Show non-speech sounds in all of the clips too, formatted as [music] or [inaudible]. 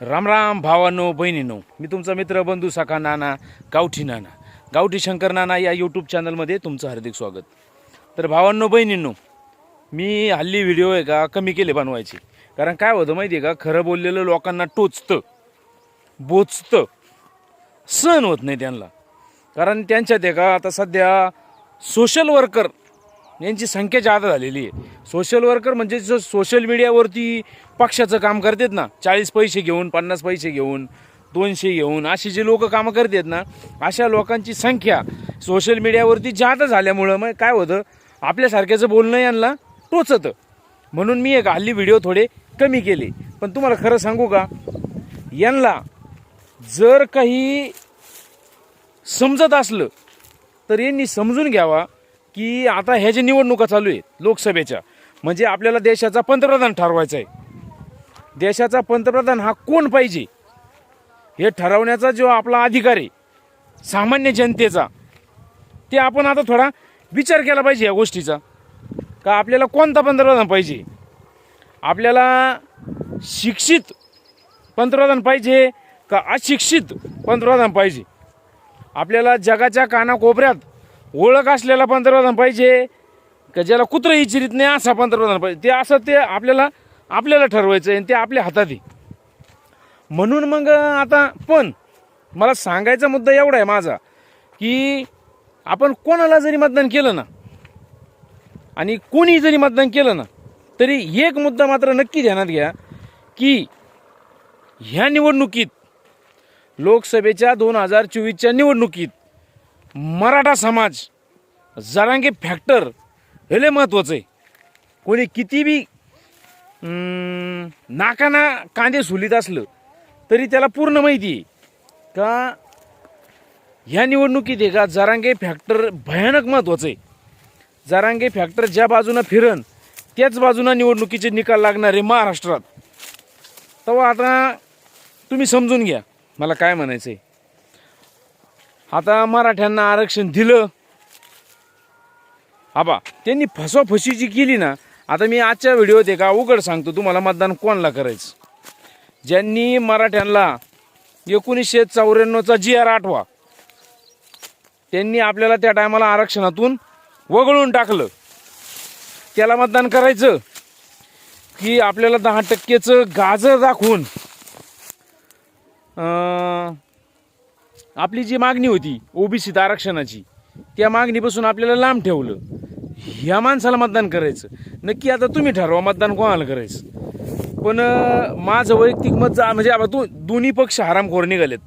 राम राम भावांनो बहिणीनो मी तुमचा मित्र बंधू साखा नाना गावठी नाना गावठी शंकर नाना या यूट्यूब चॅनलमध्ये तुमचं हार्दिक स्वागत. तर भावांनो बहिणींनो मी हल्ली व्हिडिओ आहे का कमी केले बनवायचे. कारण काय होतं माहिती आहे का खरं बोललेलं लोकांना टोचतं बोचतं. सहन होत नाही त्यांना. कारण त्यांच्यात आहे का आता सध्या सोशल वर्कर यांची संख्या जादा झालेली आहे. सोशल वर्कर म्हणजे जो सोशल मीडियावरती पक्षाचं काम करतात ना चाळीस पैसे घेऊन पन्नास पैसे घेऊन दोनशे घेऊन अशी जे लोक कामं करतात ना अशा लोकांची संख्या सोशल मीडियावरती जादा झाल्यामुळं मग काय होतं? आपल्यासारख्याचं बोलणं यांना टोचतं. म्हणून मी एक हल्ली व्हिडिओ थोडे कमी केले. पण तुम्हाला खरं सांगू का? यांना जर काही समजत असलं तर यांनी समजून घ्यावा. की आता ह्या ज्या निवडणुका चालू आहेत लोकसभेच्या म्हणजे आपल्याला देशाचा पंतप्रधान ठरवायचा आहे देशाचा पंतप्रधान हा कोण पाहिजे? हे ठरवण्याचा जो आपला अधिकार आहे सामान्य जनतेचा ते आपण आता थोडा विचार केला पाहिजे या गोष्टीचा. का आपल्याला कोणता पंतप्रधान पाहिजे? आपल्याला शिक्षित पंतप्रधान पाहिजे का अशिक्षित पंतप्रधान पाहिजे? आपल्याला जगाच्या कानाकोपऱ्यात ओळख असलेला पंतप्रधान पाहिजे का ज्याला कुत्रं इचिरीत नाही असा पंतप्रधान पाहिजे. ते असं ते आपल्याला आपल्याला ठरवायचं आहे आणि ते आपल्या हातात आहे. म्हणून मग आता पण मला सांगायचा मुद्दा एवढा आहे माझा की आपण कोणाला जरी मतदान केलं ना आणि कोणी जरी मतदान केलं ना तरी एक मुद्दा मात्र नक्की ध्यानात घ्या की ह्या निवडणुकीत लोकसभेच्या दोन हजार चोवीसच्या निवडणुकीत मराठा समाज जरांगे फॅक्टर हे लय महत्त्वाचं आहे कोणी किती बी नाकाना कांदे सुलीत असलं तरी त्याला पूर्ण माहिती आहे. का ह्या निवडणुकीत आहे का जरांगे फॅक्टर भयानक महत्त्वाचं आहे जरांगे फॅक्टर ज्या बाजूनं फिरन त्याच बाजूनं निवडणुकीचे निकाल लागणार आहे महाराष्ट्रात. तेव्हा आता तुम्ही समजून घ्या मला काय म्हणायचं आहे आता मराठ्यांना आरक्षण दिलं. आबा त्यांनी फसवाफशी जी केली ना आता मी आजच्या व्हिडिओत एका का उघड सांगतो तुम्हाला मतदान कोणाला करायचं? ज्यांनी मराठ्यांना एकोणीसशे चौऱ्याण्णवचा जी आर आठवा त्यांनी आपल्याला त्या टायमाला आरक्षणातून वगळून टाकलं. त्याला मतदान करायचं की आपल्याला दहा टक्केचं गाजर दाखवून आपली जी मागणी होती ओबीसीत आरक्षणाची त्या मागणीपासून आपल्याला लांब ठेवलं. ह्या माणसाला मतदान करायचं. नक्की आता तुम्ही ठरवा मतदान कोणाला करायचं. पण माझं वैयक्तिक मत जा म्हणजे आता तू दोन्ही पक्ष हरामखोर निघालेत.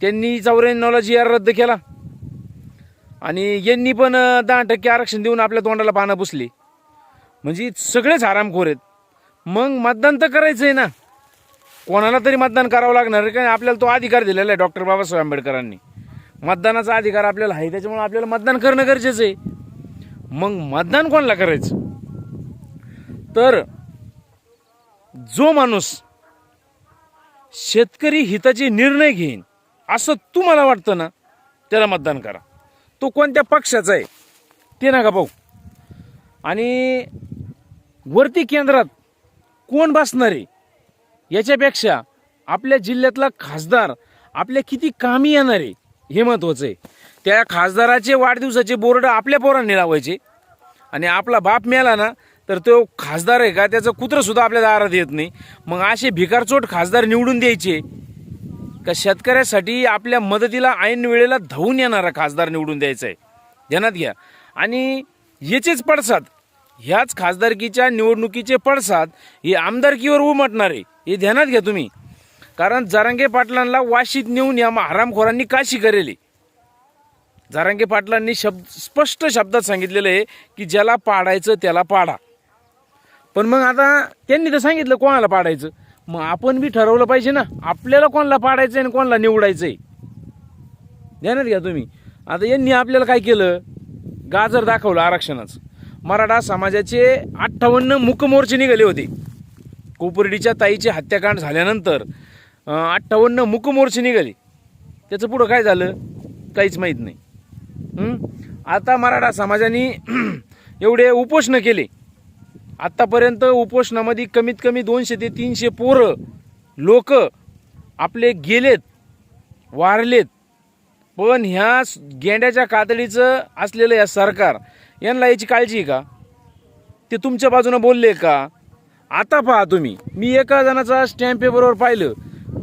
त्यांनी चौऱ्याण्णवला जी आर रद्द केला. आणि यांनी पण दहा टक्के आरक्षण देऊन आपल्या तोंडाला पानं पुसली. म्हणजे सगळेच हरामखोर आहेत. मग मतदान तर करायचं आहे ना. कोणाला तरी मतदान करावं लागणार आहे. कारण आपल्याला तो अधिकार दिलेला आहे डॉक्टर बाबासाहेब आंबेडकरांनी. मतदानाचा अधिकार आपल्याला आहे त्याच्यामुळे आपल्याला मतदान करणं गरजेचं आहे. मग मतदान कोणाला करायचं? तर जो माणूस शेतकरी हिताचे निर्णय घेईन असं तुम्हाला वाटतं ना त्याला मतदान करा. तो कोणत्या पक्षाचा आहे ते नका भाऊ आणि वरती केंद्रात कोण बसणार आहे याच्यापेक्षा आपल्या जिल्ह्यातला खासदार आपल्या किती कामी येणार आहे हे महत्त्वाचं आहे. त्या खासदाराचे वाढदिवसाचे बोर्ड आपल्या पोरांनी लावायचे. आणि आपला बाप मिळाला ना तर तो खासदार आहे का त्याचं कुत्रंसुद्धा आपल्या दारात येत नाही. मग असे भिकारचोट खासदार निवडून द्यायचे का शेतकऱ्यासाठी आपल्या मदतीला ऐन वेळेला धावून येणारा खासदार निवडून द्यायचा आहे. ध्यानात घ्या. आणि याचेच पडसाद ह्याच खासदारकीच्या निवडणुकीचे पडसाद हे आमदारकीवर उमटणार आहे. हे ध्यानात घ्या तुम्ही. कारण जारांगे पाटलांना वाशीत नेऊन या हरामखोरांनी काशी करेली. जारांगे पाटलांनी शब्द स्पष्ट शब्दात सांगितलेलं आहे की ज्याला पाडायचं त्याला पाडा. पण मग आता त्यांनी तर सांगितलं कोणाला पाडायचं. मग आपण बी ठरवलं पाहिजे ना. आपल्याला कोणाला पाडायचं आणि कोणाला निवडायचं आहे ध्यानात घ्या तुम्ही. आता यांनी आपल्याला काय केलं? गाजर दाखवलं आरक्षणाचं. मराठा समाजाचे अठ्ठावन्न मुकमोर्चे निघाले होते. कोपर्डीच्या ताईचे हत्याकांड झाल्यानंतर अठ्ठावन्न मुकमोर्चे निघाले. त्याचं पुढं काय झालं? काहीच माहीत नाही. आता मराठा समाजाने [clears throat] एवढे उपोषणं केले. आत्तापर्यंत उपोषणामध्ये कमीत कमी दोनशे ते तीनशे पोरं लोक आपले गेलेत वारलेत. पण ह्या गेंड्याच्या कातडीचं असलेलं या सरकार यांना याची काळजी का? ते तुमच्या बाजूनं बोलले का? आता पहा तुम्ही. मी एका जणाचा स्टॅम्प पेपरवर पाहिलं.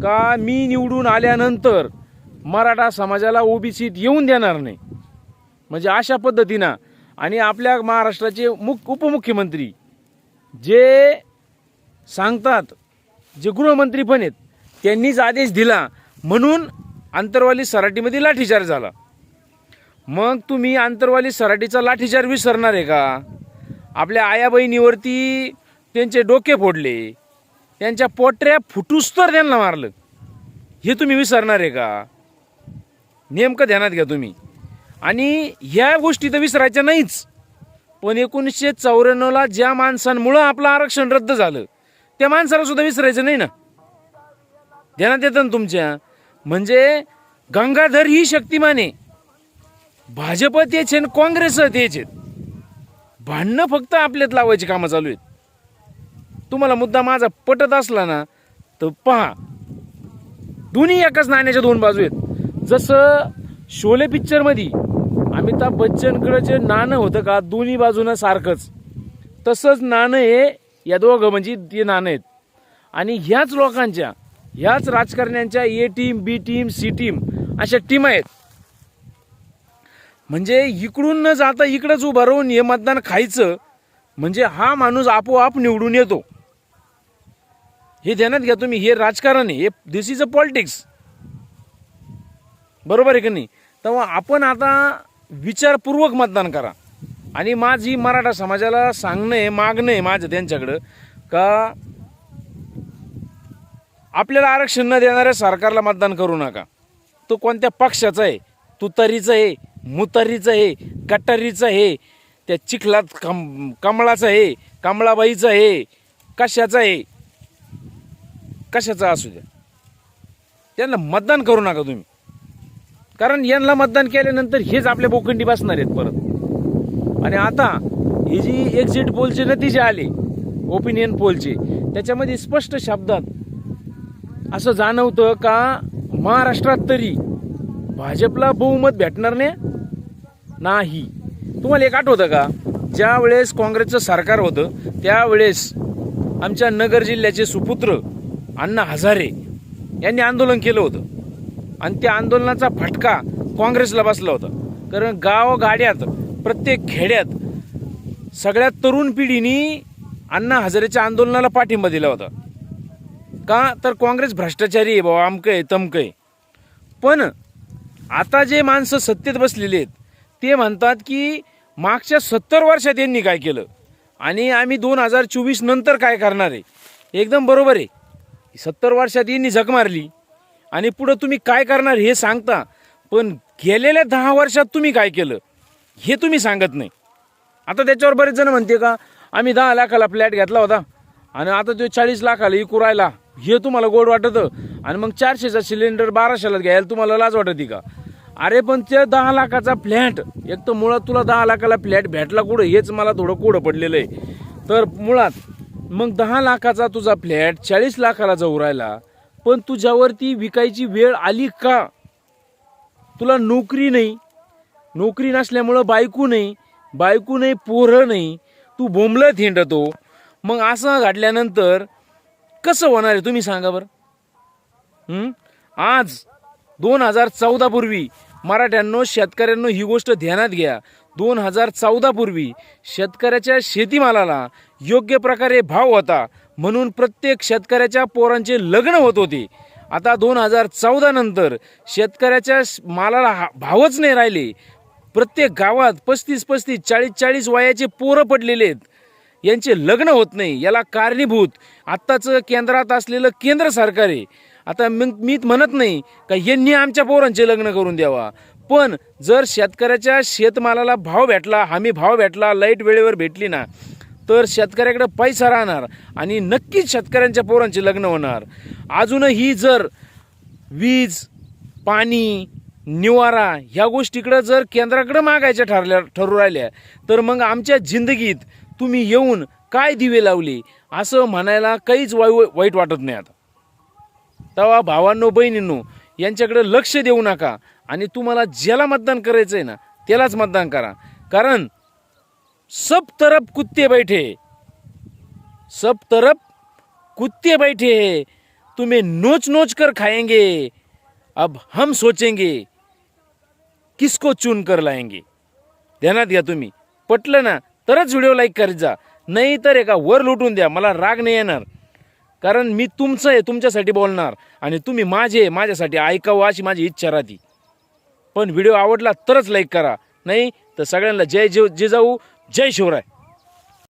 का मी निवडून आल्यानंतर मराठा समाजाला ओबीसीत येऊन देणार नाही? म्हणजे अशा पद्धतीनं. आणि आपल्या महाराष्ट्राचे मुख उपमुख्यमंत्री जे सांगतात जे गृहमंत्री पण आहेत त्यांनीच आदेश दिला. म्हणून आंतरवाली सराटीमध्ये लाठीचार झाला. मग तुम्ही आंतरवाली सराटीचा लाठीचार विसरणार आहे का? आपल्या आया बहिणीवरती त्यांचे डोके फोडले. त्यांच्या पोटऱ्या फुटूस तर त्यांना मारलं. हे तुम्ही विसरणार आहे का? नेमकं ध्यानात घ्या तुम्ही. आणि ह्या गोष्टी तर विसरायच्या नाहीच. पण एकोणीसशे चौऱ्याण्णवला ज्या माणसांमुळं आपलं आरक्षण रद्द झालं त्या माणसाला सुद्धा विसरायचं नाही ना? ध्यानात येतं ना तुमच्या? म्हणजे गंगाधर ही शक्तिमान आहे. भाजप तेच आहे काँग्रेस तेच आहेत. भांडणं फक्त आपल्यात लावायची कामं चालू आहेत. तुम्हाला मुद्दा माझा पटत असला ना तर पहा. दोन्ही एकाच नाण्याच्या दोन बाजू आहेत. जसं शोले पिक्चरमध्ये अमिताभ बच्चनकडं जे नाणं होतं का दोन्ही बाजूनं सारखंच. तसंच नाणं हे या दोघं म्हणजे ते नाणं आहेत. आणि ह्याच लोकांच्या ह्याच राजकारण्यांच्या A team B team C team अशा टीम आहेत. म्हणजे इकडून न जाता इकडंच उभं राहून हे मतदान खायचं म्हणजे हा माणूस आपोआप निवडून येतो. हे ध्यानात घ्या तुम्ही हे राजकारण आहे हे दिस इज अ पॉलिटिक्स बरोबर आहे की नाही? तेव्हा आपण आता विचारपूर्वक मतदान करा. आणि माझी मराठा समाजाला सांगणं आहे मागणं आहे माझं त्यांच्याकडं का आपल्याला आरक्षण न देणाऱ्या सरकारला मतदान करू नका. तो कोणत्या पक्षाचा आहे? तुतारीचं आहे मुतारीचं आहे गटारीचं आहे त्या चिखलात कम कमळाचं आहे कमळाबाईचं आहे कशाचं आहे? कशाचा असू द्या. त्यांना मतदान करू नका तुम्ही. कारण यांना मतदान केल्यानंतर हेच आपल्या बोखंडी बसणार आहेत परत. आणि आता ही जी एक्झिट पोलचे नतीजे आले ओपिनियन पोलचे त्याच्यामध्ये स्पष्ट शब्दात असं जाणवतं का महाराष्ट्रात तरी भाजपला बहुमत भेटणार नाही? नाही. तुम्हाला एक आठवतं का? ज्या वेळेस काँग्रेसचं सरकार होतं त्यावेळेस आमच्या नगर जिल्ह्याचे सुपुत्र अण्णा हजारे यांनी आंदोलन केलं होतं. आणि त्या आंदोलनाचा फटका काँग्रेसला बसला होता. कारण गावगाड्यात प्रत्येक खेड्यात सगळ्या तरुण पिढीनी अण्णा हजारेच्या आंदोलनाला पाठिंबा दिला होता. का? तर काँग्रेस भ्रष्टाचारी आहे बाबा अमकं आहे तमकं आहे. पण आता जे माणसं सत्तेत बसलेले आहेत ते म्हणतात की मागच्या सत्तर वर्षात यांनी काय केलं? आणि आम्ही दोन हजार चोवीस नंतर काय करणार आहे? एकदम बरोबर आहे. सत्तर वर्षात यांनी झक मारली. आणि पुढं तुम्ही काय करणार हे सांगता पण गेलेल्या दहा वर्षात तुम्ही काय केलं हे तुम्ही सांगत नाही. आता त्याच्यावर बरेच जण म्हणते का आम्ही दहा लाखाला फ्लॅट घेतला होता आणि आता तो चाळीस लाखाला इकू राहिला हे तुम्हाला गोड वाटतं आणि मग चारशेचा सिलेंडर बाराशेला घ्यायला तुम्हाला लाज वाटते का? अरे पण त्या दहा लाखाचा फ्लॅट एक तर मुळात तुला दहा लाखाला फ्लॅट भेटला कुठं हेच मला थोडं कोडं पडलेलं आहे. तर मुळात मग दहा लाखाचा तुझा फ्लॅट चाळीस लाखाला जाऊ राहिला पण तुझ्यावरती विकायची वेळ आली का? तुला नोकरी नाही. नोकरी नसल्यामुळं बायको नाही. बायको नाही पोरं नाही. तू बोंबलं थेंडतो मग असं घडल्यानंतर कसं होणार आहे तुम्ही सांगा बरं? आज दोन हजार चौदापूर्वी मराठ्यांनो शेतकऱ्यांनो ही गोष्ट ध्यानात घ्या. दोन हजार चौदापूर्वी शेतकऱ्याच्या शेतीमालाला योग्य प्रकारे भाव होता म्हणून प्रत्येक शेतकऱ्याच्या पोरांचे लग्न होत होते. आता दोन हजार चौदा नंतर शेतकऱ्याच्या मालाला हा- भावच नाही राहिले. प्रत्येक गावात पस्तीस पस्तीस चाळीस चाळीस वयाचे पोरं पडलेले आहेत. यांचे लग्न होत नाही. याला कारणीभूत आत्ताचं केंद्रात असलेलं केंद्र सरकार आहे. आता मग मी म्हणत नाही का यांनी आमच्या पोरांचे लग्न करून द्यावा. पण जर शेतकऱ्याच्या शेतमालाला भाव भेटला हमी भाव भेटला लाइट वेळेवर भेटली ना तर शेतकऱ्याकडे पैसा राहणार आणि नक्कीच शेतकऱ्यांच्या पोरांचे लग्न होणार. अजूनही जर वीज पाणी निवारा ह्या गोष्टीकडं जर केंद्राकडं मागायच्या ठरल्या ठरू राहिल्या तर मग आमच्या जिंदगीत तुम्ही येऊन काय दिवे लावले असं म्हणायला काहीच वाई वाईट वाटत नाही आता. तेव्हा भावांनो बहिणींनो यांच्याकडे लक्ष देऊ नका. आणि तुम्हाला ज्याला मतदान करायचं आहे ना त्यालाच मतदान करा. कारण सब तरफ कुत्ते बैठे सब तरफ कुत्ते बैठे हैं. तुम्हें नोच नोच कर खाएंगे अब हम सोचेंगे किसको चुन कर लाएंगे. ध्यानात घ्या तुम्ही. पटलं ना तरच व्हिडिओ लाईक करत जा. नाही तर एका वर लुटून द्या. मला राग नाही येणार. कारण मी तुमचं आहे तुमच्यासाठी बोलणार. आणि तुम्ही माझे माझ्यासाठी ऐकावं अशी माझी इच्छा राहती. पण व्हिडिओ आवडला तरच लाईक करा. नाही तर सगळ्यांना जय जिजाऊ जय शिवराय.